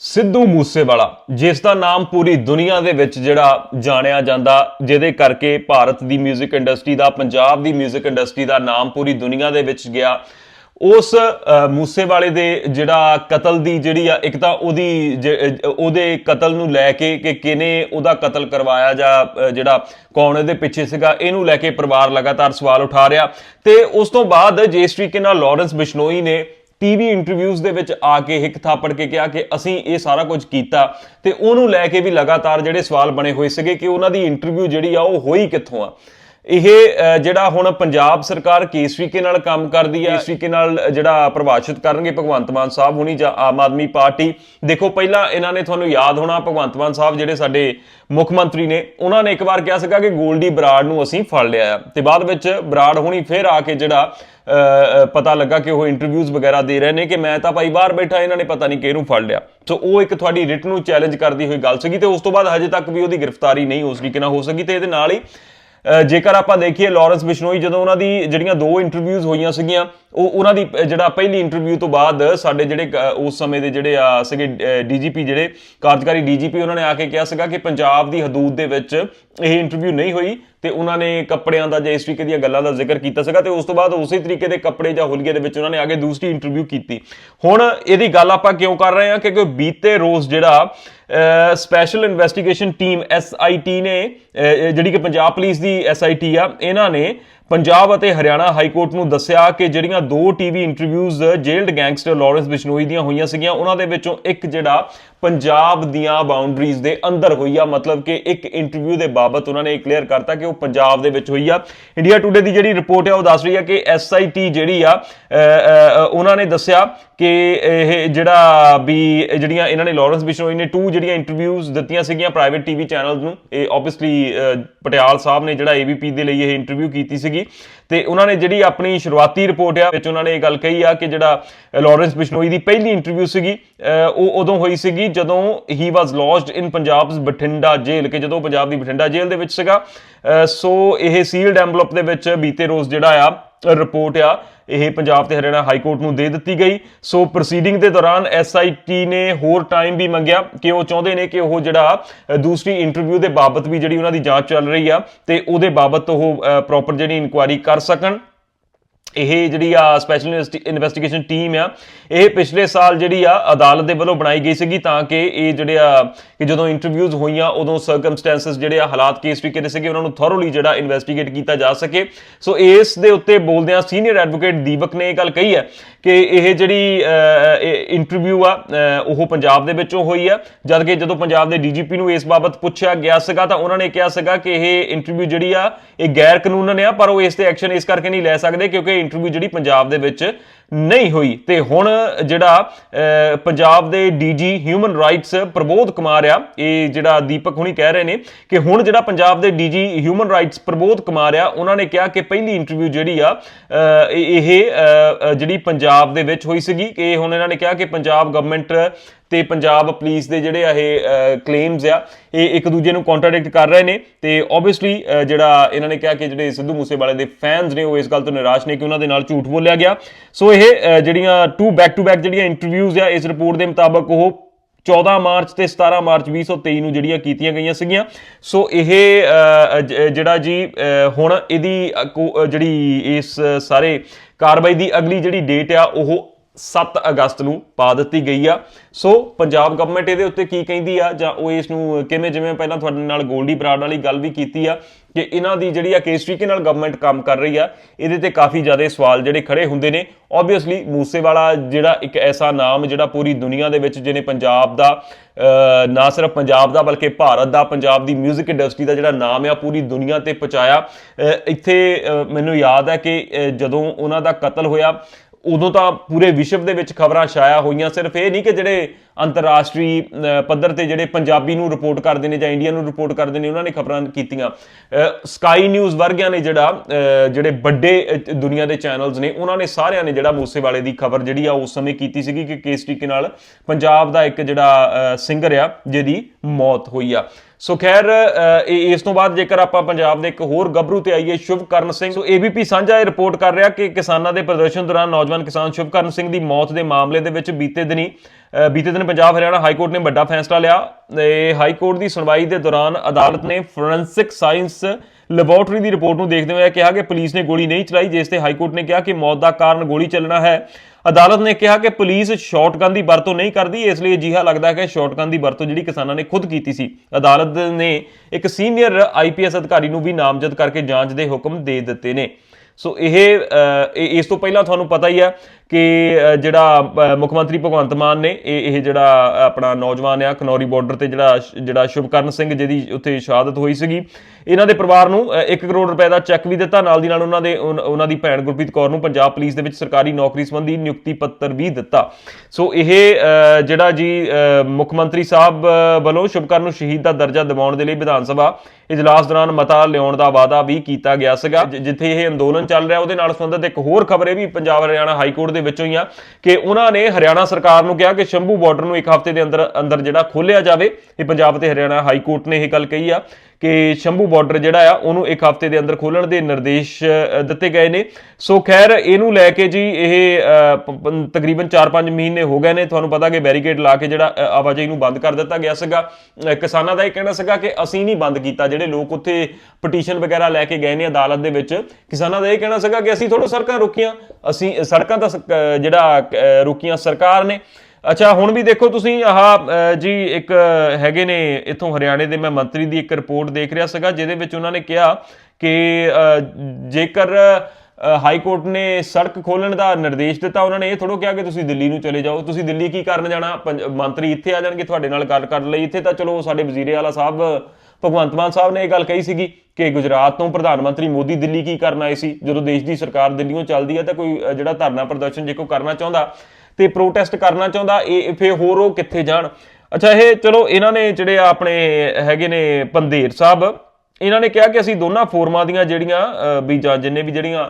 ਸਿੱਧੂ ਮੂਸੇਵਾਲਾ ਜਿਸ ਦਾ ਨਾਮ ਪੂਰੀ ਦੁਨੀਆ ਦੇ ਵਿੱਚ ਜਿਹੜਾ ਜਾਣਿਆ ਜਾਂਦਾ ਜਿਹਦੇ ਕਰਕੇ ਭਾਰਤ ਦੀ 뮤직 ਇੰਡਸਟਰੀ ਦਾ ਪੰਜਾਬ ਦੀ 뮤직 ਇੰਡਸਟਰੀ ਦਾ ਨਾਮ ਪੂਰੀ ਦੁਨੀਆ ਦੇ ਵਿੱਚ ਗਿਆ ਉਸ ਅ, ਮੂਸੇਵਾਲੇ ਦੇ ਜਿਹੜਾ ਕਤਲ ਦੀ ਜਿਹੜੀ ਆ ਇੱਕ ਤਾਂ ਉਹਦੀ ਜ- ਅ, ਉਹਦੇ ਕਤਲ ਨੂੰ ਲੈ ਕੇ ਕਿ ਕਿਨੇ ਉਹਦਾ ਕਤਲ ਕਰਵਾਇਆ ਜਾਂ ਅ, ਜਿਹੜਾ ਕੌਣ ਇਹਦੇ ਪਿੱਛੇ ਸੀਗਾ ਇਹਨੂੰ ਲੈ ਕੇ ਪਰਿਵਾਰ ਲਗਾਤਾਰ ਸਵਾਲ ਉਠਾ ਰਿਹਾ ਤੇ ਉਸ ਤੋਂ ਬਾਅਦ ਜਿਸ ਤਰੀਕੇ ਨਾਲ ਲਾਰੈਂਸ ਬਿਸ਼ਨੋਈ ਨੇ ਟੀਵੀ ਇੰਟਰਵਿਊਜ਼ ਦੇ ਵਿੱਚ ਆ ਕੇ ਹਿੱਕ ਥਾਪੜ ਕੇ ਕਿਹਾ ਕਿ ਅਸੀਂ ਇਹ ਸਾਰਾ ਕੁਝ ਕੀਤਾ ਤੇ ਉਹਨੂੰ ਲੈ ਕੇ ਵੀ ਲਗਾਤਾਰ ਜਿਹੜੇ ਸਵਾਲ ਬਣੇ ਹੋਏ ਸੀਗੇ ਕਿ ਉਹਨਾਂ ਦੀ ਇੰਟਰਵਿਊ ਜਿਹੜੀ ਆ ਉਹ ਹੋਈ ਕਿੱਥੋਂ ਆ। ਇਹ ਜਿਹੜਾ ਹੁਣ ਪੰਜਾਬ ਸਰਕਾਰ ਕਿਸ ਤਰੀਕੇ ਨਾਲ ਕੰਮ ਕਰਦੀ ਹੈ ਇਸ ਤਰੀਕੇ ਨਾਲ ਜਿਹੜਾ ਪ੍ਰਭਾਸ਼ਿਤ ਕਰਨਗੇ ਭਗਵੰਤ ਮਾਨ ਸਾਹਿਬ ਹੁਣੀ ਜਾਂ ਆਮ ਆਦਮੀ ਪਾਰਟੀ, ਦੇਖੋ ਪਹਿਲਾਂ ਇਹਨਾਂ ਨੇ ਤੁਹਾਨੂੰ ਯਾਦ ਹੋਣਾ, ਭਗਵੰਤ ਮਾਨ ਸਾਹਿਬ ਜਿਹੜੇ ਸਾਡੇ ਮੁੱਖ ਮੰਤਰੀ ਨੇ, ਉਹਨਾਂ ਨੇ ਇੱਕ ਵਾਰ ਕਿਹਾ ਸੀਗਾ ਕਿ ਗੋਲਡੀ ਬਰਾੜ ਨੂੰ ਅਸੀਂ ਫੜ ਲਿਆ ਆ। ਤੇ ਬਾਅਦ ਵਿੱਚ ਬਰਾੜ ਹੁਣੀ ਫੇਰ ਆ ਕੇ ਜਿਹੜਾ ਪਤਾ ਲੱਗਾ ਕਿ ਉਹ ਇੰਟਰਵਿਊਜ਼ ਵਗੈਰਾ ਦੇ ਰਹੇ ਨੇ ਕਿ ਮੈਂ ਤਾਂ ਭਾਈ ਬਾਹਰ ਬੈਠਾ, ਇਹਨਾਂ ਨੇ ਪਤਾ ਨਹੀਂ ਕਿਹਨੂੰ ਫੜ ਲਿਆ। ਸੋ ਉਹ ਇੱਕ ਤੁਹਾਡੀ ਰਿਟ ਨੂੰ ਚੈਲੰਜ ਕਰਦੀ ਹੋਈ ਗੱਲ ਸੀਗੀ ਤੇ ਉਸ ਤੋਂ ਬਾਅਦ ਹਜੇ ਤੱਕ ਵੀ ਉਹਦੀ ਗ੍ਰਿਫਤਾਰੀ ਨਹੀਂ ਉਸ ਤਰੀਕੇ ਨਾਲ ਹੋ ਸਕੀ ਤੇ ਇਹਦੇ ਨਾਲ ਹੀ ਜੇਕਰ ਆਪਾਂ ਦੇਖੀਏ ਲਾਰੈਂਸ ਬਿਸ਼ਨੋਈ, ਜਦੋਂ ਉਹਨਾਂ ਦੀ ਜਿਹੜੀਆਂ ਦੋ ਇੰਟਰਵਿਊਜ਼ ਹੋਈਆਂ ਸੀਗੀਆਂ, ਉਹ ਉਹਨਾਂ ਦੀ ਜਿਹੜਾ ਪਹਿਲੀ ਇੰਟਰਵਿਊ ਤੋਂ ਬਾਅਦ ਸਾਡੇ ਜਿਹੜੇ ਉਸ ਸਮੇਂ ਦੇ ਜਿਹੜੇ ਆ ਸੀਗੇ ਡੀਜੀਪੀ ਜਿਹੜੇ ਕਾਰਜਕਾਰੀ ਡੀਜੀਪੀ, ਉਹਨਾਂ ਨੇ ਆ ਕੇ ਕਿਹਾ ਸੀਗਾ ਕਿ ਪੰਜਾਬ ਦੀ ਹਦੂਦ ਦੇ ਵਿੱਚ ਇਹ ਇੰਟਰਵਿਊ ਨਹੀਂ ਹੋਈ ਤੇ ਉਹਨਾਂ ਨੇ ਕੱਪੜਿਆਂ ਦਾ ਜਾਂ ਇਸ ਤਰੀਕੇ ਦੀਆਂ ਗੱਲਾਂ ਦਾ ਜ਼ਿਕਰ ਕੀਤਾ ਸੀਗਾ ਤੇ ਉਸ ਤੋਂ ਬਾਅਦ ਉਸੇ ਤਰੀਕੇ ਦੇ ਕੱਪੜੇ ਜਾਂ ਹੁਲੀਏ ਦੇ ਵਿੱਚ ਉਹਨਾਂ ਨੇ ਆ ਕੇ ਦੂਸਰੀ ਇੰਟਰਵਿਊ ਕੀਤੀ। ਹੁਣ ਇਹਦੀ ਗੱਲ ਆਪਾਂ ਕਿਉਂ ਕਰ ਰਹੇ ਹਾਂ? ਕਿਉਂਕਿ ਬੀਤੇ ਰੋਜ਼ ਜਿਹੜਾ ਸਪੈਸ਼ਲ ਇਨਵੈਸਟੀਗੇਸ਼ਨ ਟੀਮ ਐਸਆਈਟੀ ਨੇ ਜਿਹੜੀ ਕਿ ਪੰਜਾਬ ਪੁਲਿਸ ਦੀ ਐਸਆਈਟੀ ਆ ਇਹਨਾਂ ਨੇ ਪੰਜਾਬ ਅਤੇ ਹਰਿਆਣਾ ਹਾਈ ਕੋਰਟ ਨੂੰ ਦੱਸਿਆ ਕਿ ਜਿਹੜੀਆਂ ਦੋ TV interviews jailed gangster Lawrence Bishnoi ਦੀਆਂ ਹੋਈਆਂ ਸੀਗੀਆਂ, ਉਹਨਾਂ ਦੇ ਵਿੱਚੋਂ ਇੱਕ ਜਿਹੜਾ ਪੰਜਾਬ ਦੀਆਂ ਬਾਉਂਡਰੀਜ਼ ਦੇ ਅੰਦਰ ਹੋਈ ਆ। ਮਤਲਬ ਕਿ ਇੱਕ ਇੰਟਰਵਿਊ ਦੇ ਬਾਬਤ ਉਹਨਾਂ ਨੇ ਇਹ ਕਲੀਅਰ ਕਰਤਾ ਕਿ ਉਹ ਪੰਜਾਬ ਦੇ ਵਿੱਚ ਹੋਈ ਆ। ਇੰਡੀਆ ਟੂਡੇ ਦੀ ਜਿਹੜੀ ਰਿਪੋਰਟ ਹੈ ਉਹ ਦੱਸ ਰਹੀ ਆ ਕਿ ਐਸਆਈਟੀ ਜਿਹੜੀ ਆ ਉਹਨਾਂ ਨੇ ਦੱਸਿਆ ਕਿ ਇਹ ਜਿਹੜਾ ਵੀ ਜਿਹੜੀਆਂ ਇਹਨਾਂ ਨੇ ਲਾਰੈਂਸ ਬਿਸ਼ਨੋਈ ਨੇ ਟੂ ਜਿਹੜੀਆਂ ਇੰਟਰਵਿਊਜ਼ ਦਿੱਤੀਆਂ ਸੀਗੀਆਂ ਪ੍ਰਾਈਵੇਟ ਟੀਵੀ ਚੈਨਲਸ ਨੂੰ, ਇਹ ਆਬਵੀਅਸਲੀ ਪਟਿਆਲ ਸਾਹਿਬ ਨੇ ਜਿਹੜਾ ਏਬੀਪੀ ਦੇ ਲਈ ਇਹ ਇੰਟਰਵਿਊ ਕੀਤੀ ਸੀਗੀ। ਤੇ ਉਹਨਾਂ ਨੇ ਜਿਹੜੀ ਆਪਣੀ ਸ਼ੁਰੂਆਤੀ ਰਿਪੋਰਟ ਆ, ਵਿੱਚ ਉਹਨਾਂ ਨੇ ਇਹ ਗੱਲ ਕਹੀ ਆ ਕਿ ਜਿਹੜਾ ਲਾਰੈਂਸ ਬਿਸ਼ਨੋਈ ਦੀ ਪਹਿਲੀ ਇੰਟਰਵਿਊ ਸੀਗੀ ਉਹ ਉਦੋਂ ਹੋਈ ਸੀਗੀ ਜਦੋਂ ਹੀ ਵਾਸ ਲੌਜਡ ਇਨ ਪੰਜਾਬਸ ਬਠਿੰਡਾ ਜੇਲ੍ਹ, ਕਿ ਜਦੋਂ ਪੰਜਾਬ ਦੀ ਬਠਿੰਡਾ ਜੇਲ੍ਹ ਦੇ ਵਿੱਚ ਸੀਗਾ। ਸੋ ਇਹ ਸੀਲਡ ਐਨਵਲਪ ਦੇ ਵਿੱਚ ਬੀਤੇ ਰੋਜ਼ ਜਿਹੜਾ ਆ ਰਿਪੋਰਟ ਆ, ਇਹ ਪੰਜਾਬ ਤੇ ਹਰਿਆਣਾ ਹਾਈ ਕੋਰਟ ਨੂੰ ਦੇ ਦਿੱਤੀ ਗਈ। ਸੋ ਪ੍ਰੋਸੀਡਿੰਗ ਦੇ ਦੌਰਾਨ ਐਸਆਈਟੀ ਨੇ ਹੋਰ ਟਾਈਮ ਵੀ ਮੰਗਿਆ ਕਿ ਉਹ ਚਾਹੁੰਦੇ ਨੇ ਕਿ ਉਹ ਜਿਹੜਾ ਦੂਸਰੀ ਇੰਟਰਵਿਊ ਦੇ ਬਾਬਤ ਵੀ ਜਿਹੜੀ ਉਹਨਾਂ ਦੀ ਜਾਂਚ ਚੱਲ ਰਹੀ ਆ, ਤੇ ਉਹਦੇ ਬਾਬਤ ਉਹ ਪ੍ਰੋਪਰ ਜਿਹੜੀ ਇਨਕੁਆਇਰੀ ਕਰ ਸਕਣ। ਇਹ ਜਿਹੜੀ ਆ ਸਪੈਸ਼ਲ ਇਨਵੈਸਟੀਗੇਸ਼ਨ ਟੀਮ ਆ, ਇਹ ਪਿਛਲੇ ਸਾਲ ਜਿਹੜੀ ਆ ਅਦਾਲਤ ਦੇ ਵੱਲੋਂ ਬਣਾਈ ਗਈ ਸੀਗੀ ਤਾਂ ਕਿ ਇਹ ਜਿਹੜੇ ਆ ਕਿ ਜਦੋਂ ਇੰਟਰਵਿਊਜ਼ ਹੋਈਆਂ, ਉਦੋਂ ਸਰਕਮਸਟੈਂਸਸ ਜਿਹੜੇ ਆ ਹਾਲਾਤ ਕੇਸ ਵੀ ਦੇ ਸੀਗੇ, ਉਹਨਾਂ ਨੂੰ ਥੋਰੋਲੀ ਜਿਹੜਾ ਇਨਵੈਸਟੀਗੇਟ ਕੀਤਾ ਜਾ ਸਕੇ। ਸੋ ਇਸ ਦੇ ਉੱਤੇ ਬੋਲਦਿਆਂ ਸੀਨੀਅਰ ਐਡਵੋਕੇਟ ਦੀਪਕ ਨੇ ਇਹ ਗੱਲ ਕਹੀ ਹੈ ਕਿ ਇਹ ਜਿਹੜੀ ਇੰਟਰਵਿਊ ਆ ਉਹ ਪੰਜਾਬ ਦੇ ਵਿੱਚੋਂ ਹੋਈ ਆ। ਜਦ ਕਿ ਜਦੋਂ ਪੰਜਾਬ ਦੇ ਡੀਜੀਪੀ ਨੂੰ ਇਸ ਬਾਬਤ ਪੁੱਛਿਆ ਗਿਆ ਸੀਗਾ ਤਾਂ ਉਹਨਾਂ ਨੇ ਕਿਹਾ ਸੀਗਾ ਕਿ ਇਹ ਇੰਟਰਵਿਊ ਜਿਹੜੀ ਆ ਇਹ ਗੈਰ ਕਾਨੂੰਨ ਆ ਪਰ ਉਹ ਇਸ ਤੇ ਐਕਸ਼ਨ ਇਸ ਕਰਕੇ ਨਹੀਂ ਲੈ ਸਕਦੇ ਕਿਉਂਕਿ ਇੰਟਰਵਿਊ ਜਿਹੜੀ ਪੰਜਾਬ ਦੇ ਵਿੱਚ ਨਹੀਂ ਹੋਈ। ਤੇ ਹੁਣ ਜਿਹੜਾ ਪੰਜਾਬ ਦੇ DG human rights Prabodh Kumar ਆ ਇਹ ਜਿਹੜਾ ਦੀਪਕ ਹੁਣੀ ਕਹਿ ਰਹੇ ਨੇ ਕਿ ਹੁਣ ਜਿਹੜਾ ਪੰਜਾਬ ਦੇ DG human rights Prabodh Kumar ਆ ਉਹਨਾਂ ਨੇ ਕਿਹਾ ਕਿ ਪਹਿਲੀ ਇੰਟਰਵਿਊ ਜਿਹੜੀ ਆ ਇਹ ਇਹ, ਜਿਹੜੀ ਪੰਜਾਬ ਦੇ ਵਿੱਚ ਹੋਈ ਸੀਗੀ ਕਿ ਹੁਣ ਇਹਨਾਂ ਨੇ ਕਿਹਾ ਕਿ ਪੰਜਾਬ ਗਵਰਨਮੈਂਟ ਤੇ ਪੰਜਾਬ ਪੁਲਿਸ ਦੇ ਜਿਹੜੇ ਆ ਇਹ ਕਲੇਮਸ ਆ, ਇਹ ਇੱਕ ਦੂਜੇ ਨੂੰ ਕੰਟਰਡਿਕਟ ਕਰ ਰਹੇ ਨੇ ਤੇ ਆਬਵੀਅਸਲੀ ਜਿਹੜਾ ਇਹਨਾਂ ਨੇ ਕਿਹਾ ਕਿ ਜਿਹੜੇ ਸਿੱਧੂ ਮੂਸੇਵਾਲੇ ਦੇ ਫੈਨਸ ਨੇ ਉਹ ਇਸ ਗੱਲ ਤੋਂ ਨਿਰਾਸ਼ ਨੇ ਕਿ ਉਹਨਾਂ ਦੇ ਨਾਲ ਝੂਠ ਬੋਲਿਆ ਗਿਆ। ਸੋ ਇਹ ਜਿਹੜੀਆਂ ਟੂ ਬੈਕ ਟੂ ਬੈਕ ਜਿਹੜੀਆਂ ਇੰਟਰਵਿਊਜ਼ ਆ, ਇਸ ਰਿਪੋਰਟ ਦੇ ਮੁਤਾਬਕ ਉਹ 14 ਮਾਰਚ ਤੇ 17 ਮਾਰਚ 2023 ਨੂੰ ਜਿਹੜੀਆਂ ਕੀਤੀਆਂ ਗਈਆਂ ਸੀਗੀਆਂ। ਸੋ ਇਹ ਜਿਹੜਾ ਜੀ ਹੁਣ ਇਹਦੀ ਜਿਹੜੀ ਇਸ ਸਾਰੇ ਕਾਰਵਾਈ ਦੀ ਅਗਲੀ ਜਿਹੜੀ ਡੇਟ ਆ ਉਹ 7 ਅਗਸਤ ਨੂੰ ਪਾ ਦਿੱਤੀ ਗਈ ਆ। ਸੋ ਪੰਜਾਬ ਗਵਰਨਮੈਂਟ ਇਹਦੇ ਉੱਤੇ ਕੀ ਕਹਿੰਦੀ ਆ ਜਾਂ ਉਹ ਇਸ ਨੂੰ ਕਿਵੇਂ ਜਿਵੇਂ ਪਹਿਲਾਂ ਤੁਹਾਡੇ ਨਾਲ ਗੋਲਡੀ ਬਰਾਡ ਵਾਲੀ ਗੱਲ ਵੀ ਕੀਤੀ ਆ ਕਿ ਇਹਨਾਂ ਦੀ ਜਿਹੜੀ ਆ ਕਿਸ ਤਰੀਕੇ ਨਾਲ ਗਵਰਨਮੈਂਟ ਕੰਮ ਕਰ ਰਹੀ ਆ, ਇਹਦੇ ਤੇ ਕਾਫੀ ਜ਼ਿਆਦਾ ਸਵਾਲ ਜਿਹੜੇ ਖੜੇ ਹੁੰਦੇ ਨੇ। ਆਬਵੀਅਸਲੀ ਮੂਸੇਵਾਲਾ ਜਿਹੜਾ ਇੱਕ ਐਸਾ ਨਾਮ ਜਿਹੜਾ ਪੂਰੀ ਦੁਨੀਆ ਦੇ ਵਿੱਚ ਜਿਹਨੇ ਪੰਜਾਬ ਦਾ ਨਾ ਸਿਰਫ ਪੰਜਾਬ ਦਾ ਬਲਕਿ ਭਾਰਤ ਦਾ, ਪੰਜਾਬ ਦੀ 뮤직 ਇੰਡਸਟਰੀ ਦਾ ਜਿਹੜਾ ਨਾਮ ਆ ਪੂਰੀ ਦੁਨੀਆ ਤੇ ਪਹੁੰਚਾਇਆ। ਇੱਥੇ ਮੈਨੂੰ ਯਾਦ ਹੈ ਕਿ ਜਦੋਂ ਉਹਨਾਂ ਦਾ ਕਤਲ ਹੋਇਆ ਉਦੋਂ ਤਾਂ ਪੂਰੇ ਵਿਸ਼ਵ ਦੇ ਵਿੱਚ ਖਬਰਾਂ ਛਾਇਆ ਹੋਈਆਂ। ਸਿਰਫ ਇਹ ਨਹੀਂ ਕਿ ਜਿਹੜੇ ਅੰਤਰਰਾਸ਼ਟਰੀ ਪੱਧਰ ਤੇ ਜਿਹੜੇ ਪੰਜਾਬੀ ਨੂੰ ਰਿਪੋਰਟ ਕਰਦੇ ਨੇ ਜਾਂ ਇੰਡੀਆ ਨੂੰ ਰਿਪੋਰਟ ਕਰਦੇ ਨੇ, ਉਹਨਾਂ ਨੇ ਖਬਰਾਂ ਕੀਤੀਆਂ। ਸਕਾਈ ਨਿਊਜ਼ ਵਰਗਿਆਂ ਨੇ ਜਿਹੜਾ ਜਿਹੜੇ ਵੱਡੇ ਦੁਨੀਆ ਦੇ ਚੈਨਲਸ ਨੇ, ਉਹਨਾਂ ਨੇ ਸਾਰਿਆਂ ਨੇ ਜਿਹੜਾ ਮੂਸੇਵਾਲੇ ਦੀ ਖਬਰ ਜਿਹੜੀ ਆ ਉਸ ਸਮੇਂ ਕੀਤੀ ਸੀਗੀ ਕਿ ਕਿਸ ਤਰੀਕੇ ਨਾਲ ਪੰਜਾਬ ਦਾ ਇੱਕ ਜਿਹੜਾ ਸਿੰਗਰ ਆ, ਜਿਹਦੀ ਮੌਤ ਹੋਈ ਆ। ਸੋ ਖੈਰ ਇਹ- ਇਸ ਤੋਂ ਬਾਅਦ ਜੇਕਰ ਆਪਾਂ ਪੰਜਾਬ ਦੇ ਇੱਕ ਹੋਰ ਗੱਭਰੂ ਤੇ ਆਈਏ, ਸ਼ੁਭਕਰਨ ਸਿੰਘ। ਸੋ ਏਬੀਪੀ ਸਾਂਝਾ ਇਹ ਰਿਪੋਰਟ ਕਰ ਰਿਹਾ ਕਿ ਕਿਸਾਨਾਂ ਦੇ ਪ੍ਰਦਰਸ਼ਨ ਦੌਰਾਨ ਨੌਜਵਾਨ ਕਿਸਾਨ ਸ਼ੁਭਕਰਨ ਸਿੰਘ ਦੀ ਮੌਤ ਦੇ ਮਾਮਲੇ ਦੇ ਵਿੱਚ ਬੀਤੇ ਦਿਨੀ ਬੀਤੇ ਦਿਨ ਪੰਜਾਬ, ਹਰਿਆਣਾ ਹਾਈ ਕੋਰਟ ਨੇ ਵੱਡਾ ਫੈਸਲਾ ਲਿਆ। ਇਹ ਹਾਈ ਕੋਰਟ ਦੀ ਸੁਣਵਾਈ ਦੇ ਦੌਰਾਨ ਅਦਾਲਤ ਨੇ ਫੋਰੈਂਸਿਕ ਸਾਇੰਸ ਲੈਬੋਰਟਰੀ ਦੀ ਰਿਪੋਰਟ ਨੂੰ ਦੇਖਦੇ ਹੋਏ ਕਿਹਾ ਕਿ ਪੁਲਿਸ ਨੇ ਗੋਲੀ ਨਹੀਂ ਚਲਾਈ, ਜਿਸ ਤੇ ਹਾਈ ਕੋਰਟ ਨੇ ਕਿਹਾ ਕਿ ਮੌਤ ਦਾ ਕਾਰਨ ਗੋਲੀ ਚੱਲਣਾ ਹੈ। ਅਦਾਲਤ ਨੇ ਕਿਹਾ ਕਿ ਪੁਲਿਸ ਸ਼ਾਟਗਨ ਦੀ ਵਰਤੋਂ ਨਹੀਂ ਕਰਦੀ, ਇਸ ਲਈ ਅਜਿਹਾ ਲੱਗਦਾ ਹੈ ਕਿ ਸ਼ਾਟਗਨ ਦੀ ਵਰਤੋਂ ਜਿਹੜੀ ਕਿਸਾਨਾਂ ਨੇ ਖੁਦ ਕੀਤੀ ਸੀ। ਅਦਾਲਤ ਨੇ ਇੱਕ ਸੀਨੀਅਰ ਆਈਪੀਐਸ ਅਧਿਕਾਰੀ ਨੂੰ ਵੀ ਨਾਮਜ਼ਦ ਕਰਕੇ ਜਾਂਚ ਦੇ ਹੁਕਮ ਦੇ ਦਿੱਤੇ ਨੇ। ਸੋ ਇਹ ਇਸ ਤੋਂ ਪਹਿਲਾਂ ਤੁਹਾਨੂੰ ਪਤਾ ਹੀ ਹੈ ਕਿ ਜਿਹੜਾ ਮੁੱਖ ਮੰਤਰੀ ਭਗਵੰਤ ਮਾਨ ਨੇ, ਇਹ ਇਹ ਜਿਹੜਾ ਆਪਣਾ ਨੌਜਵਾਨ ਆ, ਖਨੌਰੀ ਬਾਰਡਰ ਤੇ ਜਿਹੜਾ ਜਿਹੜਾ ਸ਼ੁਭਕਰਨ ਸਿੰਘ, ਜਿਹਦੀ ਉੱਥੇ ਸ਼ਹਾਦਤ ਹੋਈ ਸੀਗੀ। ਇਹਨਾਂ ਦੇ ਪਰਿਵਾਰ ਨੂੰ 1 ਕਰੋੜ ਰੁਪਏ ਦਾ ਚੈੱਕ ਵੀ ਦਿੱਤਾ। ਨਾਲ ਦੀ ਨਾਲ ਉਹਨਾਂ ਦੇ ਉਹਨਾਂ ਦੀ ਭੈਣ ਗੁਰਪ੍ਰੀਤ ਕੌਰ ਨੂੰ ਪੰਜਾਬ ਪੁਲਿਸ ਦੇ ਵਿੱਚ ਸਰਕਾਰੀ ਨੌਕਰੀ ਸੰਬੰਧੀ ਨਿਯੁਕਤੀ ਪੱਤਰ ਵੀ ਦਿੱਤਾ। ਸੋ ਇਹ ਜਿਹੜਾ ਜੀ ਮੁੱਖ ਮੰਤਰੀ ਸਾਹਿਬ ਵੱਲੋਂ ਸ਼ੁਭਕਰਨ ਨੂੰ ਸ਼ਹੀਦ ਦਾ ਦਰਜਾ ਦਿਵਾਉਣ ਦੇ ਲਈ ਵਿਧਾਨ ਸਭਾ ਇਜਲਾਸ ਦੌਰਾਨ ਮਤਾ ਲਿਆਉਣ ਦਾ ਵਾਅਦਾ ਵੀ ਕੀਤਾ ਗਿਆ ਸੀਗਾ। ਜਿੱਥੇ ਇਹ ਅੰਦੋਲਨ ਚੱਲ ਰਿਹਾ, ਉਹਦੇ ਨਾਲ ਸੰਬੰਧਿਤ ਇੱਕ ਹੋਰ ਖਬਰ ਇਹ ਵੀ ਪੰਜਾਬ ਹਰਿਆਣਾ ਹਾਈ ਕੋਰਟ ਦੇ ਵਿੱਚੋਂ ਹੀ ਆ ਕਿ ਉਹਨਾਂ ਨੇ ਹਰਿਆਣਾ ਸਰਕਾਰ ਨੂੰ ਕਿਹਾ ਕਿ ਸ਼ੰਭੂ ਬਾਰਡਰ ਨੂੰ ਇੱਕ ਹਫ਼ਤੇ ਦੇ ਅੰਦਰ ਅੰਦਰ ਜਿਹੜਾ ਖੋਲਿਆ ਜਾਵੇ। ਇਹ ਪੰਜਾਬ ਤੇ ਹਰਿਆਣਾ ਹਾਈ ਕੋਰਟ ਨੇ ਇਹ ਗੱਲ ਕਹੀ ਆ। ਕਿ ਸ਼ੰਭੂ ਬਾਰਡਰ ਜਿਹੜਾ ਆ ਉਹਨੂੰ ਇੱਕ ਹਫ਼ਤੇ ਦੇ ਅੰਦਰ ਖੋਲਣ ਦੇ ਨਿਰਦੇਸ਼ ਦਿੱਤੇ ਗਏ ਨੇ। ਸੋ ਖੈਰ ਇਹਨੂੰ ਲੈ ਕੇ ਜੀ ਇਹ ਤਕਰੀਬਨ 4-5 ਮਹੀਨੇ ਹੋ ਗਏ ਨੇ। ਤੁਹਾਨੂੰ ਪਤਾ ਕਿ ਬੈਰੀਕੇਡ ਲਾ ਕੇ ਜਿਹੜਾ ਆਵਾਜਾਈ ਨੂੰ ਬੰਦ ਕਰ ਦਿੱਤਾ ਗਿਆ ਸੀਗਾ। ਕਿਸਾਨਾਂ ਦਾ ਇਹ ਕਹਿਣਾ ਸੀਗਾ ਕਿ ਅਸੀਂ ਨਹੀਂ ਬੰਦ ਕੀਤਾ। ਜਿਹੜੇ ਲੋਕ ਉੱਥੇ ਪਟੀਸ਼ਨ ਵਗੈਰਾ ਲੈ ਕੇ ਗਏ ਨੇ ਅਦਾਲਤ ਦੇ ਵਿੱਚ ਕਿਸਾਨਾਂ ਦਾ ਇਹ ਕਹਿਣਾ ਸੀਗਾ ਕਿ ਅਸੀਂ ਥੋੜਾ ਸੜਕਾਂ ਰੋਕੀਆਂ। ਅਸੀਂ ਸੜਕਾਂ ਤਾਂ ਸ- ਜਿਹੜਾ ਅ, ਰੋਕੀਆਂ ਸਰਕਾਰ ਨੇ। ਅੱਛਾ, ਹੁਣ ਵੀ ਦੇਖੋ ਤੁਸੀਂ, ਆਹ ਜੀ ਇੱਕ ਹੈਗੇ ਨੇ ਇਥੋਂ ਹਰਿਆਣੇ ਦੇ ਮੈਂ ਮੰਤਰੀ ਦੀ ਇੱਕ ਰਿਪੋਰਟ ਦੇਖ ਰਿਹਾ ਸੀਗਾ, ਜਿਹਦੇ ਵਿੱਚ ਉਹਨਾਂ ਨੇ ਕਿਹਾ ਕਿ ਜੇਕਰ ਹਾਈ ਕੋਰਟ ਨੇ ਸੜਕ ਖੋਲਣ ਦਾ ਨਿਰਦੇਸ਼ ਦਿੱਤਾ, ਉਹਨਾਂ ਨੇ ਇਹ ਥੋੜੋ ਕਿਹਾ ਕਿ ਤੁਸੀਂ ਦਿੱਲੀ ਨੂੰ ਚਲੇ ਜਾਓ। ਤੁਸੀਂ ਦਿੱਲੀ ਕੀ ਕਰਨ ਜਾਣਾ? ਪੰਜ- ਮੰਤਰੀ ਇੱਥੇ ਆ ਜਾਣਗੇ ਤੁਹਾਡੇ ਨਾਲ ਗੱਲ ਕਰਨ ਲਈ। ਇੱਥੇ ਤਾਂ ਚਲੋ ਸਾਡੇ ਵਜ਼ੀਰੇ ਵਾਲਾ ਸਾਹਿਬ, ਭਗਵੰਤ ਮਾਨ ਸਾਹਿਬ ਨੇ ਇਹ ਗੱਲ ਕਹੀ ਸੀਗੀ ਕਿ ਗੁਜਰਾਤ ਤੋਂ ਪ੍ਰਧਾਨ ਮੰਤਰੀ ਮੋਦੀ ਦਿੱਲੀ ਕੀ ਕਰਨ ਆਏ ਸੀ? ਜਦੋਂ ਦੇਸ਼ ਦੀ ਸਰਕਾਰ ਦਿੱਲੀੋਂ ਚੱਲਦੀ ਹੈ ਤਾਂ ਕੋਈ ਜਿਹੜਾ ਧਰਨਾ ਪ੍ਰਦਰਸ਼ਨ ਜੇ ਕੋਈ ਕਰਨਾ ਚਾਹੁੰਦਾ ਤੇ ਪ੍ਰੋਟੈਸਟ ਕਰਨਾ ਚਾਹੁੰਦਾ, ਇਹ ਫੇ ਹੋਰ ਉਹ ਕਿੱਥੇ ਜਾਣ? ਅੱਛਾ, ਇਹ ਚਲੋ, ਇਹਨਾਂ ਨੇ ਜਿਹੜੇ ਆ ਆਪਣੇ ਹੈਗੇ ਨੇ ਪੰਦੇਰ ਸਾਹਿਬ ਇਹਨਾਂ ਨੇ ਕਿਹਾ ਕਿ ਅਸੀਂ ਦੋਨਾਂ ਫੋਰਮਾਂ ਦੀਆਂ ਜਿਹੜੀਆਂ ਅ, ਵੀ ਜਾਂ ਜਿੰਨੇ ਵੀ ਜਿਹੜੀਆਂ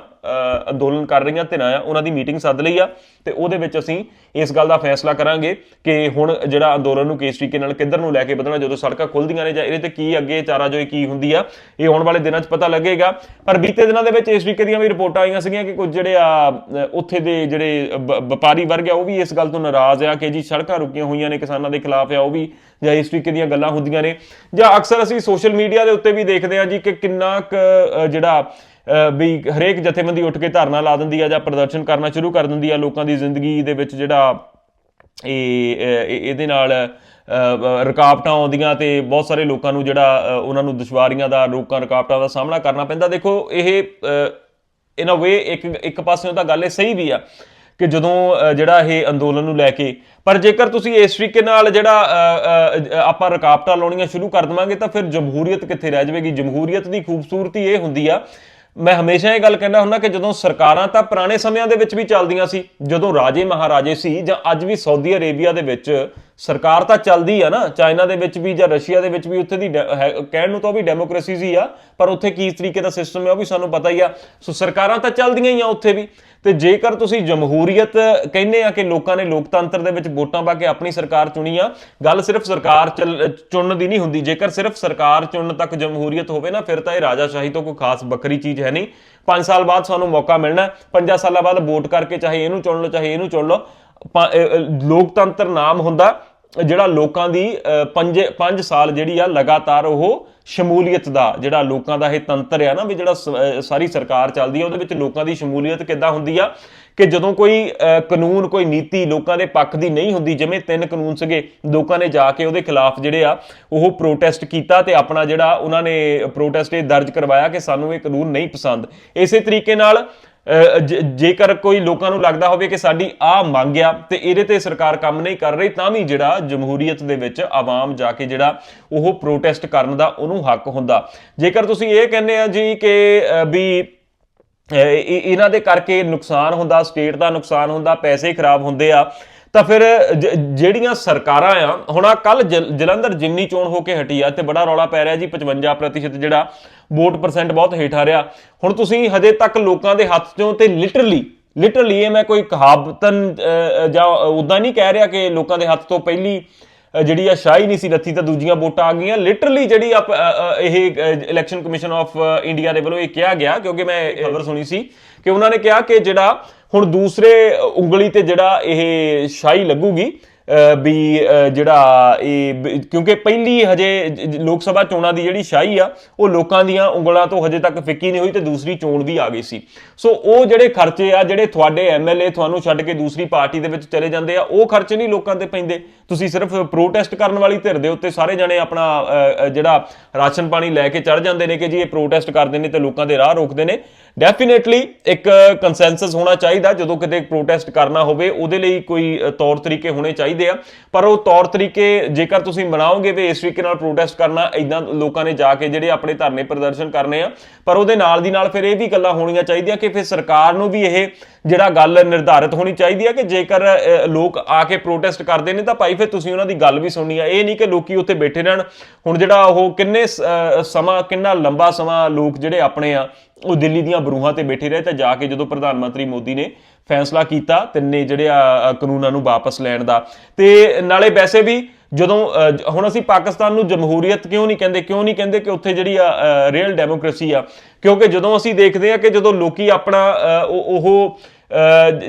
ਅੰਦੋਲਨ ਕਰ ਰਹੀਆਂ ਧਿਰਾਂ ਆ ਉਹਨਾਂ ਦੀ ਮੀਟਿੰਗ ਸੱਦ ਲਈ ਆ ਤੇ ਉਹਦੇ ਵਿੱਚ ਅਸੀਂ ਇਸ ਗੱਲ ਦਾ ਫੈਸਲਾ ਕਰਾਂਗੇ ਕਿ ਹੁਣ ਜਿਹੜਾ ਅੰਦੋਲਨ ਨੂੰ ਕਿਸ ਤਰੀਕੇ ਨਾਲ ਕਿੱਧਰ ਨੂੰ ਲੈ ਕੇ ਵਧਣਾ ਜਦੋਂ ਸੜਕਾਂ ਖੁੱਲਦੀਆਂ ਨੇ ਜਾਂ ਇਹਦੇ ਤੇ ਕੀ ਅੱਗੇ ਚਾਰਾਜੋਈ ਕੀ ਹੁੰਦੀ ਆ ਇਹ ਆਉਣ ਵਾਲੇ ਦਿਨਾਂ 'ਚ ਪਤਾ ਲੱਗੇਗਾ। ਪਰ ਬੀਤੇ ਦਿਨਾਂ ਦੇ ਵਿੱਚ ਇਸ ਤਰੀਕੇ ਦੀਆਂ ਵੀ ਰਿਪੋਰਟਾਂ ਆਈਆਂ ਸੀਗੀਆਂ ਕਿ ਕੁਝ ਜਿਹੜੇ ਆ ਉੱਥੇ ਦੇ ਜਿਹੜੇ ਵ- ਵਪਾਰੀ ਵਰਗ ਆ ਉਹ ਵੀ ਇਸ ਗੱਲ ਤੋਂ ਨਾਰਾਜ਼ ਆ ਕਿ ਜੀ ਸੜਕਾਂ ਰੁਕੀਆਂ ਹੋਈਆਂ ਨੇ ਕਿਸਾਨਾਂ ਦੇ ਖਿਲਾਫ ਆ ਉਹ ਵੀ ਜਾਂ ਇਸ ਤਰੀਕੇ ਦੀਆਂ ਗੱਲਾਂ ਹੁੰਦੀਆਂ ਨੇ। ਜਾਂ ਅਕਸਰ ਅਸੀਂ ਸੋਸ਼ਲ ਮੀਡੀਆ ਦੇ ਉੱਤੇ ਵੀ ਦੇਖਦੇ ਹਾਂ ਜੀ ਕਿ ਕਿੰਨਾ ਕੁ ਜਿਹੜਾ ਵੀ ਹਰੇਕ ਜਥੇਬੰਦੀ ਉੱਠ ਕੇ ਧਰਨਾ ਲਾ ਦਿੰਦੀ ਆ ਜਾਂ ਪ੍ਰਦਰਸ਼ਨ ਕਰਨਾ ਸ਼ੁਰੂ ਕਰ ਦਿੰਦੀ ਆ ਲੋਕਾਂ ਦੀ ਜ਼ਿੰਦਗੀ ਦੇ ਵਿੱਚ ਜਿਹੜਾ ਇਹ ਇਹਦੇ ਨਾਲ ਰੁਕਾਵਟਾਂ ਆਉਂਦੀਆਂ ਤੇ ਬਹੁਤ ਸਾਰੇ ਲੋਕਾਂ ਨੂੰ ਜਿਹੜਾ ਉਹਨਾਂ ਨੂੰ ਦੁਸ਼ਵਾਰੀਆਂ ਦਾ, ਰੋਕਾਂ ਰੁਕਾਵਟਾਂ ਦਾ ਸਾਹਮਣਾ ਕਰਨਾ ਪੈਂਦਾ। ਦੇਖੋ, ਇਹ ਇਨ ਅ ਵੇ ਇੱਕ ਇੱਕ ਪਾਸਿਓਂ ਤਾਂ ਗੱਲ ਇਹ ਸਹੀ ਵੀ ਆ ਕਿ ਜਦੋਂ ਜਿਹੜਾ ਇਹ ਅੰਦੋਲਨ ਨੂੰ ਲੈ ਕੇ, ਪਰ ਜੇਕਰ ਤੁਸੀਂ ਇਸ ਤਰੀਕੇ ਨਾਲ ਜਿਹੜਾ ਆਪਾਂ ਰੁਕਾਵਟਾਂ ਲਾਉਣੀਆਂ ਸ਼ੁਰੂ ਕਰ ਦਵਾਂਗੇ, ਤਾਂ ਫਿਰ ਜਮਹੂਰੀਅਤ ਕਿੱਥੇ ਰਹਿ ਜਾਵੇਗੀ? ਜਮਹੂਰੀਅਤ ਦੀ ਖੂਬਸੂਰਤੀ ਇਹ ਹੁੰਦੀ ਆ, ਮੈਂ ਹਮੇਸ਼ਾ ਇਹ ਗੱਲ ਕਹਿੰਦਾ ਹੁੰਦਾ ਕਿ ਜਦੋਂ ਸਰਕਾਰਾਂ ਤਾਂ ਪੁਰਾਣੇ ਸਮਿਆਂ ਦੇ ਵਿੱਚ ਵੀ ਚੱਲਦੀਆਂ ਸੀ, ਜਦੋਂ ਰਾਜੇ ਮਹਾਰਾਜੇ ਸੀ ਜਾਂ ਅੱਜ ਵੀ ਸਾਊਦੀ ਅਰੇਬੀਆ ਦੇ ਵਿੱਚ ਸਰਕਾਰ ਤਾਂ ਚੱਲਦੀ ਆ ਨਾ, ਚਾਈਨਾ ਦੇ ਵਿੱਚ ਵੀ ਜਾਂ ਰਸ਼ੀਆ ਦੇ ਵਿੱਚ ਵੀ ਉੱਥੇ ਦੀ ਡੈ- ਹੈ- ਕਹਿਣ ਨੂੰ ਤਾਂ ਉਹ ਵੀ ਡੈਮੋਕ੍ਰੇਸੀ ਹੀ ਆ, ਪਰ ਉੱਥੇ ਕੀ ਤਰੀਕੇ ਦਾ ਸਿਸਟਮ ਹੈ ਉਹ ਵੀ ਸਾਨੂੰ ਪਤਾ ਹੀ ਆ। ਸੋ ਸਰਕਾਰਾਂ ਤਾਂ ਚੱਲਦੀਆਂ ਹੀ ਆ ਉੱਥੇ ਵੀ। ਤੇ ਜੇਕਰ ਤੁਸੀਂ ਜਮਹੂਰੀਅਤ ਕਹਿੰਦੇ ਆ ਕਿ ਲੋਕਾਂ ਨੇ ਲੋਕਤੰਤਰ ਦੇ ਵਿੱਚ ਵੋਟਾਂ ਪਾ ਕੇ ਆਪਣੀ ਸਰਕਾਰ ਚੁਣੀ ਆ ਗੱਲ ਸਿਰਫ ਸਰਕਾਰ ਚੱਲ- ਚੁਣਨ ਦੀ ਨਹੀਂ ਹੁੰਦੀ। ਜੇਕਰ ਸਿਰਫ ਸਰਕਾਰ ਚੁਣਨ ਤੱਕ ਜਮਹੂਰੀਅਤ ਹੋਵੇ ਨਾ, ਫਿਰ ਤਾਂ ਇਹ ਰਾਜਾਸ਼ਾਹੀ ਤੋਂ ਕੋਈ ਖਾਸ ਵੱਖਰੀ ਚੀਜ਼ ਹੈ ਨਹੀਂ। 5 ਸਾਲ ਬਾਅਦ ਸਾਨੂੰ ਮੌਕਾ ਮਿਲਣਾ 5 ਸਾਲਾਂ ਬਾਅਦ ਵੋਟ ਕਰਕੇ ਚਾਹੇ ਇਹਨੂੰ ਚੁਣ ਲਓ, ਚਾਹੇ ਇਹਨੂੰ ਚੁਣ ਲਓ। ਲੋਕਤੰਤਰ ਨਾਮ ਹੁੰਦਾ। ਜਿਹੜਾ ਲੋਕਾਂ ਦੀ 5 5 ਸਾਲ ਜਿਹੜੀ ਆ ਲਗਾਤਾਰ ਉਹ ਸ਼ਮੂਲੀਅਤ ਦਾ ਜਿਹੜਾ ਲੋਕਾਂ ਦਾ ਇਹ ਤੰਤਰ ਆ ਨਾ ਵੀ ਜਿਹੜਾ ਸ- ਸਾਰੀ ਸਰਕਾਰ ਚੱਲਦੀ ਆ, ਉਹਦੇ ਵਿੱਚ ਲੋਕਾਂ ਦੀ ਸ਼ਮੂਲੀਅਤ ਕਿੱਦਾਂ ਹੁੰਦੀ ਆ? ਕਿ ਜਦੋਂ ਕੋਈ ਕਾਨੂੰਨ, ਕੋਈ ਨੀਤੀ ਲੋਕਾਂ ਦੇ ਪੱਖ ਦੀ ਨਹੀਂ ਹੁੰਦੀ, ਜਿਵੇਂ ਤਿੰਨ ਕਾਨੂੰਨ ਸੀਗੇ, ਲੋਕਾਂ ਨੇ ਜਾ ਕੇ ਉਹਦੇ ਖਿਲਾਫ ਜਿਹੜੇ ਆ, ਉਹ ਪ੍ਰੋਟੈਸਟ ਕੀਤਾ ਤੇ ਆਪਣਾ ਜਿਹੜਾ ਉਹਨਾਂ ਨੇ ਪ੍ਰੋਟੈਸਟ ਇਹ ਦਰਜ ਕਰਵਾਇਆ ਕਿ ਸਾਨੂੰ ਇਹ ਕਾਨੂੰਨ ਨਹੀਂ ਪਸੰਦ। ਇਸੇ ਤਰੀਕੇ ਨਾਲ ਜੇਕਰ ਕੋਈ ਲੋਕਾਂ ਨੂੰ ਲੱਗਦਾ ਹੋਵੇ ਕਿ ਸਾਡੀ ਆ ਮੰਗ ਆ ਤੇ ਇਹਦੇ ਤੇ ਸਰਕਾਰ ਕੰਮ ਨਹੀਂ ਕਰ ਰਹੀ ਤਾਂ ਵੀ ਜਿਹੜਾ ਜਮਹੂਰੀਅਤ ਦੇ ਵਿੱਚ ਆਵਾਮ ਜਾ ਕੇ ਜਿਹੜਾ ਉਹ ਪ੍ਰੋਟੈਸਟ ਕਰਨ ਦਾ ਉਹਨੂੰ ਹੱਕ ਹੁੰਦਾ ਜੇਕਰ ਤੁਸੀਂ ਇਹ ਕਹਿੰਦੇ ਆ ਜੀ ਕਿ ਵੀ ਇਹ- ਇਹਨਾਂ ਦੇ ਕਰਕੇ ਨੁਕਸਾਨ ਹੁੰਦਾ ਸਟੇਟ ਦਾ ਨੁਕਸਾਨ ਹੁੰਦਾ ਪੈਸੇ ਖਰਾਬ ਹੁੰਦੇ ਆ ਤਾਂ ਫਿਰ ਜ- ਜਿਹੜੀਆਂ ਸਰਕਾਰਾਂ ਆ, ਹੁਣ ਆ ਕੱਲ ਜਲੰਧਰ ਜਿਮਨੀ ਚੋਣ ਹੋ ਕੇ ਹਟੀ ਆ, ਤੇ ਬੜਾ ਰੌਲਾ ਪੈ ਰਿਹਾ ਜੀ 55% ਜਿਹੜਾ ਵੋਟ ਪਰਸੈਂਟ ਬਹੁਤ ਹੇਠ ਆ ਰਿਹਾ। ਹੁਣ ਤੁਸੀਂ ਹਜੇ ਤੱਕ ਲੋਕਾਂ ਦੇ ਹੱਥ ਚੋਂ ਤੇ ਲਿਟਰਲੀ ਲਿਟਰਲੀ ਇਹ ਮੈਂ ਕੋਈ ਕਹਾਵਤਨ ਜਾਂ ਉਦਾਂ ਨਹੀਂ ਕਹਿ ਰਿਹਾ ਕਿ ਲੋਕਾਂ ਦੇ ਹੱਥ ਤੋਂ ਪਹਿਲੀ ਜਿਹੜੀ ਆ ਸ਼ਾਹੀ ਨਹੀਂ ਸੀ ਰੱਥੀ ਤਾਂ ਦੂਜੀਆਂ ਵੋਟਾਂ ਆ ਗਈਆਂ। ਲਿਟਰਲੀ ਜਿਹੜੀ ਆਪ- ਇਹ ਇਲੈਕਸ਼ਨ ਕਮਿਸ਼ਨ ਆਫ ਇੰਡੀਆ ਦੇ ਵੱਲੋਂ ਇਹ ਕਿਹਾ ਗਿਆ, ਕਿਉਂਕਿ ਮੈਂ ਖਬਰ ਸੁਣੀ ਸੀ ਕਿ ਉਹਨਾਂ ਨੇ ਕਿਹਾ ਕਿ ਜਿਹੜਾ ਹੁਣ ਦੂਸਰੇ ਉਂਗਲੀ ਤੇ ਜਿਹੜਾ ਇਹ ਸ਼ਾਹੀ ਲੱਗੂਗੀ ਵੀ ਜਿਹੜਾ ਇਹ ਬ- ਕਿਉਂਕਿ ਪਹਿਲੀ ਹਜੇ ਲੋਕ ਸਭਾ ਚੋਣਾਂ ਦੀ ਜਿਹੜੀ ਸ਼ਾਹੀ ਆ, ਉਹ ਲੋਕਾਂ ਦੀਆਂ ਉਂਗਲਾਂ ਤੋਂ ਹਜੇ ਤੱਕ ਫਿੱਕੀ ਨਹੀਂ ਹੋਈ ਤੇ ਦੂਸਰੀ ਚੋਣ ਵੀ ਆ ਗਈ ਸੀ। ਸੋ ਉਹ ਜਿਹੜੇ ਖਰਚੇ ਆ, ਜਿਹੜੇ ਤੁਹਾਡੇ ਐਮਐਲਏ ਤੁਹਾਨੂੰ ਛੱਡ ਕੇ ਦੂਸਰੀ ਪਾਰਟੀ ਦੇ ਵਿੱਚ ਚਲੇ ਜਾਂਦੇ ਆ, ਉਹ ਖਰਚੇ ਨਹੀਂ ਲੋਕਾਂ ਤੇ ਪੈਂਦੇ। ਤੁਸੀਂ ਸਿਰਫ ਪ੍ਰੋਟੈਸਟ ਕਰਨ ਵਾਲੀ ਧਿਰ ਦੇ ਉੱਤੇ ਸਾਰੇ ਜਣੇ ਆਪਣਾ ਜਿਹੜਾ ਰਾਸ਼ਨ ਪਾਣੀ ਲੈ ਕੇ ਚੜ ਜਾਂਦੇ ਨੇ ਕਿ ਜੀ ਇਹ ਪ੍ਰੋਟੈਸਟ ਕਰਦੇ ਨੇ ਤੇ ਲੋਕਾਂ ਦੇ ਰਾਹ ਰੋਕਦੇ ਨੇ। ਡੈਫੀਨੇਟਲੀ ਇੱਕ ਕੰਸੈਂਸਸ ਹੋਣਾ ਚਾਹੀਦਾ, ਜਦੋਂ ਕਿਤੇ ਪ੍ਰੋਟੈਸਟ ਕਰਨਾ ਹੋਵੇ, ਉਹਦੇ ਲਈ ਕੋਈ ਤੌਰ ਤਰੀਕੇ ਹੋਣੇ ਚਾਹੀਦੇ ਆ। ਪਰ ਉਹ ਤੌਰ ਤਰੀਕੇ ਜੇਕਰ ਤੁਸੀਂ ਬਣਾਓਗੇ ਵੀ ਇਸ ਤਰੀਕੇ ਨਾਲ ਪ੍ਰੋਟੈਸਟ ਕਰਨਾ ਇਦਾਂ ਲੋਕਾਂ ਨੇ ਜਾ ਕੇ ਜਿਹੜੇ ਆਪਣੇ ਧਰਨੇ ਪ੍ਰਦਰਸ਼ਨ ਕਰਨੇ ਆ। ਪਰ ਉਹਦੇ ਨਾਲ ਦੀ ਨਾਲ ਫਿਰ ਇਹ ਵੀ ਗੱਲਾਂ ਹੋਣੀਆਂ ਚਾਹੀਦੀਆਂ ਕਿ ਫਿਰ ਸਰਕਾਰ ਨੂੰ ਵੀ ਇਹ ਜਿਹੜਾ ਗੱਲ ਨਿਰਧਾਰਿਤ ਹੋਣੀ ਚਾਹੀਦੀ ਹੈ ਕਿ ਜੇਕਰ ਲੋਕ ਆ ਕੇ ਪ੍ਰੋਟੈਸਟ ਕਰਦੇ ਨੇ ਤਾਂ ਭਾਈ ਫਿਰ ਤੁਸੀਂ ਉਹਨਾਂ ਦੀ ਗੱਲ ਵੀ ਸੁਣਨੀ ਆ। ਇਹ ਨਹੀਂ ਕਿ ਲੋਕੀ ਉੱਥੇ ਬੈਠੇ ਰਹਿਣ। ਹੁਣ ਜਿਹੜਾ ਉਹ ਕਿੰਨੇ ਸਮਾਂ, ਕਿੰਨਾ ਲੰਬਾ ਸਮਾਂ ਲੋਕ ਜਿਹੜੇ ਆਪਣੇ ਆ, ਉਹ ਦਿੱਲੀ ਦੀਆਂ ਬਰੂਹਾਂ ਤੇ ਬੈਠੇ ਰਹੇ ਤਾਂ ਜਾ ਕੇ ਜਦੋਂ ਪ੍ਰਧਾਨ ਮੰਤਰੀ ਮੋਦੀ ਨੇ ਫੈਸਲਾ ਕੀਤਾ ਤਿੰਨੇ ਜਿਹੜੇ ਆ ਕਾਨੂੰਨਾਂ ਨੂੰ ਵਾਪਸ ਲੈਣ ਦਾ। ਤੇ ਨਾਲੇ ਵੈਸੇ ਵੀ ਜਦੋਂ ਹੁਣ ਅਸੀਂ ਪਾਕਿਸਤਾਨ ਨੂੰ ਜਮਹੂਰੀਅਤ ਕਿਉਂ ਨਹੀਂ ਕਹਿੰਦੇ ਕਿਉਂ ਨਹੀਂ ਕਹਿੰਦੇ ਕਿ ਉੱਥੇ ਜਿਹੜੀ ਆ ਰੀਅਲ ਡੈਮੋਕ੍ਰੇਸੀ ਆ? ਕਿਉਂਕਿ ਜਦੋਂ ਅਸੀਂ ਦੇਖਦੇ ਆ ਕਿ ਜਦੋਂ ਲੋਕੀ ਆਪਣਾ ਅ, ਉਹ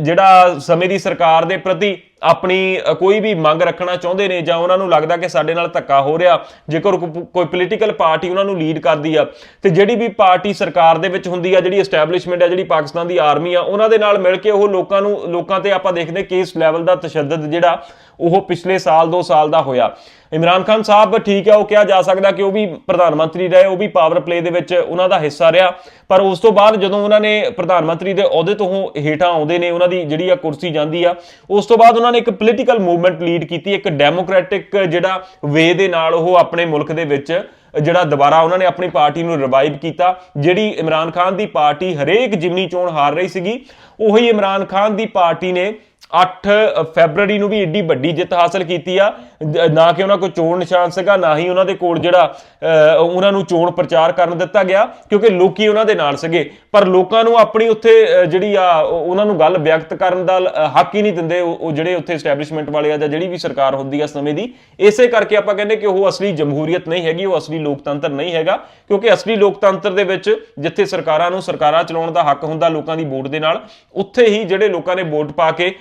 ਜਿਹੜਾ ਸਮੇਂ ਦੀ ਸਰਕਾਰ ਦੇ ਪ੍ਰਤੀ ਆਪਣੀ ਕੋਈ ਵੀ ਮੰਗ ਰੱਖਣਾ ਚਾਹੁੰਦੇ ਨੇ ਜਾਂ ਉਹਨਾਂ ਨੂੰ ਲੱਗਦਾ ਕਿ ਸਾਡੇ ਨਾਲ ਧੱਕਾ ਹੋ ਰਿਹਾ, ਜੇਕਰ ਕੋਈ ਪੋਲੀਟੀਕਲ ਪਾਰਟੀ ਉਹਨਾਂ ਨੂੰ ਲੀਡ ਕਰਦੀ ਆ, ਤੇ ਜਿਹੜੀ ਵੀ ਪਾਰਟੀ ਸਰਕਾਰ ਦੇ ਵਿੱਚ ਹੁੰਦੀ ਆ, ਜਿਹੜੀ ਐਸਟੈਬਲਿਸ਼ਮੈਂਟ ਆ, ਜਿਹੜੀ ਪਾਕਿਸਤਾਨ ਦੀ ਆਰਮੀ ਆ, ਉਹਨਾਂ ਦੇ ਨਾਲ ਮਿਲ ਕੇ ਉਹ ਲੋਕਾਂ ਨੂੰ, ਲੋਕਾਂ ਤੇ ਆਪਾਂ ਦੇਖਦੇ ਕਿ ਇਸ ਲੈਵਲ ਦਾ ਤਸ਼ੱਦਦ ਜਿਹੜਾ ਉਹ ਪਿਛਲੇ ਸਾਲ 2 ਸਾਲ ਦਾ ਹੋਇਆ। ਇਮਰਾਨ ਖਾਨ ਸਾਹਿਬ ਠੀਕ ਹੈ ਉਹ ਕਿਹਾ ਜਾ ਸਕਦਾ ਕਿ ਉਹ ਵੀ ਪ੍ਰਧਾਨ ਮੰਤਰੀ ਰਹੇ, ਉਹ ਵੀ ਪਾਵਰ ਪਲੇ ਦੇ ਵਿੱਚ ਉਹਨਾਂ ਦਾ ਹਿੱਸਾ ਰਿਹਾ, ਪਰ ਉਸ ਤੋਂ ਬਾਅਦ ਜਦੋਂ ਉਹਨਾਂ ਨੇ ਪ੍ਰਧਾਨ ਮੰਤਰੀ ਦੇ ਅਹੁਦੇ ਤੋਂ ਹੇਠਾਂ ਆਉਂਦੇ ਨੇ, ਉਹਨਾਂ ਦੀ ਜਿਹੜੀ ਆ ਕੁਰਸੀ ਜਾਂਦੀ ਆ, ਉਸ ਤੋਂ ਬਾਅਦ ਉਹਨਾਂ ਨੇ ਇੱਕ ਪੋਲੀਟੀਕਲ ਮੂਵਮੈਂਟ ਲੀਡ ਕੀਤੀ, ਇੱਕ ਡੈਮੋਕ੍ਰੈਟਿਕ ਜਿਹੜਾ ਵੇ ਦੇ ਨਾਲ ਉਹ ਆਪਣੇ ਮੁਲਕ ਦੇ ਵਿੱਚ ਜਿਹੜਾ ਦੁਬਾਰਾ ਉਹਨਾਂ ਨੇ ਆਪਣੀ ਪਾਰਟੀ ਨੂੰ ਰਿਵਾਈਵ ਕੀਤਾ, ਜਿਹੜੀ ਇਮਰਾਨ ਖਾਨ ਦੀ ਪਾਰਟੀ ਹਰੇਕ ਜਿਮਨੀ ਚੋਣ ਹਾਰ ਰਹੀ ਸੀਗੀ, ਉਹੀ ਇਮਰਾਨ ਖਾਨ ਦੀ ਪਾਰਟੀ ਨੇ 8 ਫੈਬਰੂਰੀ ਨੂੰ ਵੀ ਏਡੀ ਵੱਡੀ ਜਿੱਤ ਹਾਸਲ ਕੀਤੀ ਆ ਨਾ ਕਿ ਉਹਨਾਂ ਕੋਲ ਚੋਣ ਨਿਸ਼ਾਨ ਸੀਗਾ ਨਾ ਹੀ ਉਹਨਾਂ ਦੇ ਕੋਲ ਜਿਹੜਾ ਅ, ਉਹਨਾਂ ਨੂੰ ਚੋਣ ਪ੍ਰਚਾਰ ਕਰਨ ਦਿੱਤਾ ਗਿਆ ਕਿਉਂਕਿ ਲੋਕੀ ਉਹਨਾਂ ਦੇ ਨਾਲ ਸੀਗੇ। ਪਰ ਲੋਕਾਂ ਨੂੰ ਆਪਣੀ ਉੱਥੇ ਜਿਹੜੀ ਆ ਉਹਨਾਂ ਨੂੰ ਗੱਲ ਵਿਅਕਤ ਕਰਨ ਦਾ ਹੱਕ ਹੀ ਨਹੀਂ ਦਿੰਦੇ। ਉਹ ਜਿਹੜੇ ਉੱਥੇ ਐਸਟੈਬਲਿਸ਼ਮੈਂਟ ਵਾਲੇ ਆ ਜਾਂ ਜਿਹੜੀ ਵੀ ਸਰਕਾਰ ਹੁੰਦੀ ਆ ਸਮੇਂ ਦੀ ਇਸੇ ਕਰਕੇ ਆਪਾਂ ਕਹਿੰਦੇ ਕਿ ਉਹ ਅਸਲੀ ਜਮਹੂਰੀਅਤ ਨਹੀਂ ਹੈਗੀ ਉਹ ਅਸਲੀ ਲੋਕਤੰਤਰ ਨਹੀਂ ਹੈਗਾ ਕਿਉਂਕਿ ਅਸਲੀ ਲੋਕਤੰਤਰ ਦੇ ਵਿੱਚ ਜਿੱਥੇ ਸਰਕਾਰਾਂ ਨੂੰ ਸਰਕਾਰਾਂ ਚਲਾਉਣ ਦਾ ਹੱਕ ਹੁੰਦਾ ਲੋਕਾਂ ਦੀ ਵੋਟ ਦੇ ਨਾਲ ਉੱਥੇ ਹੀ ਜਿਹੜੇ ਲੋਕਾਂ ਨੇ ਵੋਟ ਪਾ ਕੇ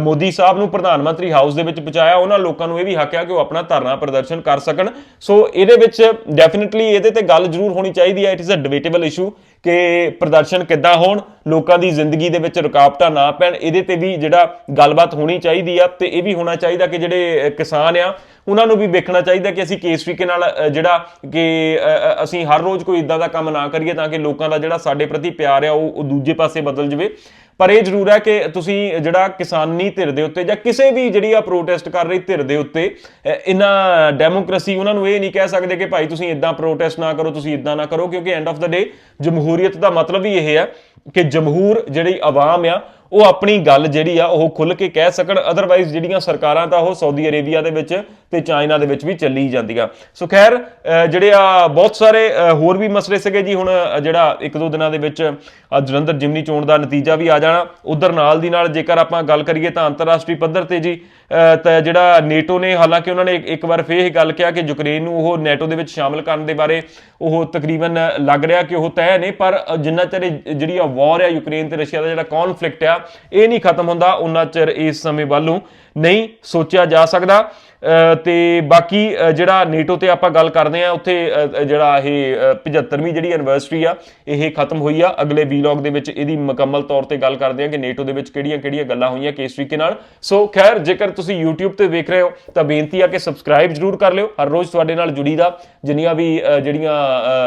ਮੋਦੀ ਸਾਹਿਬ ਨੂੰ ਪ੍ਰਧਾਨ ਮੰਤਰੀ ਹਾਊਸ ਦੇ ਵਿੱਚ ਪਹੁੰਚਾਇਆ, ਉਹਨਾਂ ਲੋਕਾਂ ਨੂੰ ਇਹ ਵੀ ਹੱਕ ਆ ਕਿ ਉਹ ਆਪਣਾ ਧਰਨਾ ਪ੍ਰਦਰਸ਼ਨ ਕਰ ਸਕਣ। ਸੋ ਇਹਦੇ ਵਿੱਚ ਡੈਫੀਨਿਟਲੀ ਇਹਦੇ ਤੇ ਗੱਲ ਜ਼ਰੂਰ ਹੋਣੀ ਚਾਹੀਦੀ ਹੈ। It is a debatable issue ਕਿ ਪ੍ਰਦਰਸ਼ਨ ਕਿੱਦਾਂ ਹੋਣ, ਲੋਕਾਂ ਦੀ ਜ਼ਿੰਦਗੀ ਦੇ ਵਿੱਚ ਰੁਕਾਵਟਾਂ ਨਾ ਪੈਣ, ਇਹਦੇ ਤੇ ਵੀ ਜਿਹੜਾ ਗੱਲਬਾਤ ਹੋਣੀ ਚਾਹੀਦੀ ਆ ਤੇ ਇਹ ਵੀ ਹੋਣਾ ਚਾਹੀਦਾ ਕਿ ਜਿਹੜੇ ਕਿਸਾਨ ਆ, ਉਹਨਾਂ ਨੂੰ ਵੀ ਵੇਖਣਾ ਚਾਹੀਦਾ ਕਿ ਅਸੀਂ ਕਿਸ ਤਰੀਕੇ ਨਾਲ ਜਿਹੜਾ ਕਿ ਅਸੀਂ ਹਰ ਰੋਜ਼ ਕੋਈ ਇਦਾਂ ਦਾ ਕੰਮ ਨਾ ਕਰੀਏ ਤਾਂ ਕਿ ਲੋਕਾਂ ਦਾ ਜਿਹੜਾ ਸਾਡੇ ਪ੍ਰਤੀ ਪਿਆਰ ਆ, ਉਹ ਉਹ ਦੂਜੇ ਪਾਸੇ ਬਦਲ ਜਵੇ। ਪਰ ਇਹ ਜ਼ਰੂਰ ਹੈ ਕਿ ਤੁਸੀਂ ਜਿਹੜਾ ਕਿਸਾਨੀ ਧਿਰ ਦੇ ਉੱਤੇ ਜਾਂ ਕਿਸੇ ਵੀ ਜਿਹੜੀ ਆ ਪ੍ਰੋਟੈਸਟ ਕਰ ਰਹੀ ਧਿਰ ਦੇ ਉੱਤੇ ਅ, ਇਹਨਾਂ ਡੈਮੋਕ੍ਰੇਸੀ ਉਹਨਾਂ ਨੂੰ ਇਹ ਨਹੀਂ ਕਹਿ ਸਕਦੇ ਕਿ ਭਾਈ ਤੁਸੀਂ ਇਦਾਂ ਪ੍ਰੋਟੈਸਟ ਨਾ ਕਰੋ ਤੁਸੀਂ ਇਦਾਂ ਨਾ ਕਰੋ ਕਿਉਂਕਿ ਐਂਡ ਆਫ ਦਾ ਡੇ ਜਮਹੂਰੀਅਤ ਦਾ ਮਤਲਬ ਹੀ ਇਹ ਹੈ ਕਿ ਜਮਹੂਰ ਜਿਹੜੀ ਆਵਾਮ ਆ ਉਹ ਆਪਣੀ ਗੱਲ ਜਿਹੜੀ ਆ ਉਹ ਖੁੱਲ ਕੇ ਕਹਿ ਸਕਣ ਅਦਰਵਾਈਜ਼ ਜਿਹੜੀਆਂ ਸਰਕਾਰਾਂ ਤਾਂ ਉਹ ਸਾਊਦੀ ਅਰੇਬੀਆ ਦੇ ਵਿੱਚ ਤੇ ਚਾਈਨਾ ਦੇ ਵਿੱਚ ਵੀ ਚੱਲੀ ਜਾਂਦੀਆਂ। ਸੋ ਖੈਰ ਜਿਹੜੇ ਆ ਬਹੁਤ ਸਾਰੇ ਹੋਰ ਵੀ ਮਸਲੇ ਸੀਗੇ ਜੀ ਹੁਣ ਜਿਹੜਾ ਇੱਕ ਦੋ ਦਿਨਾਂ ਦੇ ਵਿੱਚ ਜਲੰਧਰ ਜਿਮਨੀ ਚੋਣ ਦਾ ਨਤੀਜਾ ਵੀ ਆ ਜਾਣਾ। ਉਧਰ ਨਾਲ ਦੀ ਨਾਲ ਜੇਕਰ ਆਪਾਂ ਗੱਲ ਕਰੀਏ ਤਾਂ ਅੰਤਰਰਾਸ਼ਟਰੀ ਪੱਧਰ ਤੇ ਜੀ ਤਾਂ ਜਿਹੜਾ ਨੇਟੋ ਨੇ, ਹਾਲਾਂਕਿ ਉਹਨਾਂ ਨੇ ਇੱਕ- ਵਾਰ ਫੇਰ ਇਹ ਗੱਲ ਕਿਹਾ ਕਿ ਯੂਕਰੇਨ ਨੂੰ ਉਹ ਨੈਟੋ ਦੇ ਵਿੱਚ ਸ਼ਾਮਲ ਕਰਨ ਦੇ ਬਾਰੇ ਉਹ ਤਕਰੀਬਨ ਲੱਗ ਰਿਹਾ ਕਿ ਉਹ ਤੈਅ ਨੇ, ਪਰ ਜਿੰਨਾ ਚਿਰ ਜਿਹੜੀ ਆ ਵਾਰ ਆ ਯੂਕਰੇਨ ਤੇ ਰਸ਼ੀਆ ਦਾ ਜਿਹੜਾ ਕੌਨਫਲਿਕਟ ਆ ਇਹ ਨਹੀਂ ਖਤਮ ਹੁੰਦਾ ਉਹਨਾਂ ਚਿਰ ਇਸ ਸਮੇਂ ਵੱਲੋਂ ਨਹੀਂ ਸੋਚਿਆ ਜਾ ਸਕਦਾ। ਤੇ ਬਾਕੀ ਜਿਹੜਾ ਨੇਟੋ ਤੇ ਆਪਾਂ ਗੱਲ ਕਰਦੇ ਆ ਉੱਥੇ ਜਿਹੜਾ ਇਹ ਅ, 75ਵੀਂ ਜਿਹੜੀ ਐਨਵਰਸਰੀ ਆ ਇਹ ਖਤਮ ਹੋਈ ਆ। ਅਗਲੇ ਵੀਲੌਗ ਦੇ ਵਿੱਚ ਇਹਦੀ ਮੁਕੰਮਲ ਤੌਰ ਤੇ ਗੱਲ ਕਰਦੇ ਆ ਕਿ ਨੇਟੋ ਦੇ ਵਿੱਚ ਕਿਹੜੀਆਂ-ਕਿਹੜੀਆਂ ਗੱਲਾਂ ਹੋਈਆਂ ਕਿਸ ਤਰੀਕੇ ਨਾਲ। ਸੋ ਖੈਰ ਜੇਕਰ ਤੁਸੀਂ YouTube ਤੇ ਵੇਖ ਰਹੇ ਹੋ ਤਾਂ ਬੇਨਤੀ ਆ ਕਿ ਸਬਸਕ੍ਰਾਈਬ ਜਰੂਰ ਕਰ ਲਿਓ। ਹਰ ਰੋਜ਼ ਤੁਹਾਡੇ ਨਾਲ ਜੁੜੀ ਦਾ ਜਿੰਨੀਆਂ ਵੀ ਜਿਹੜੀਆਂ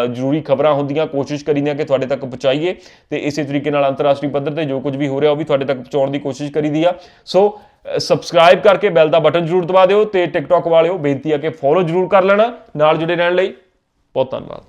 ਜ਼ਰੂਰੀ ਖਬਰਾਂ ਹੁੰਦੀਆਂ ਕੋਸ਼ਿਸ਼ ਕਰੀਦੀਆਂ ਕਿ ਤੁਹਾਡੇ ਤੱਕ ਪਹੁੰਚਾਈਏ। ਤੇ ਇਸੇ ਤਰੀਕੇ ਨਾਲ ਅੰਤਰਰਾਸ਼ਟਰੀ ਪੱਧਰ ਤੇ ਜੋ ਕੁਝ ਵੀ ਹੋ ਰਿਹਾ ਉਹ ਵੀ ਤੁਹਾਡੇ ਤੱਕ ਪਹੁੰਚਾਉਣ ਦੀ ਕੋਸ਼ਿਸ਼ ਕਰੀਦੀ ਆ। ਸੋ ਸਬਸਕ੍ਰਾਈਬ ਕਰਕੇ ਬੈਲ ਦਾ ਬਟਨ ਜਰੂਰ ਦਬਾ ਦਿਓ ਤੇ ਟਿਕਟੌਕ ਵਾਲਿਓ ਬੇਨਤੀ ਆ ਕਿ ਫੋਲੋ ਜਰੂਰ ਕਰ ਲੈਣਾ। ਨਾਲ ਜੁੜੇ ਰਹਿਣ ਲਈ ਬਹੁਤ ਧੰਨਵਾਦ।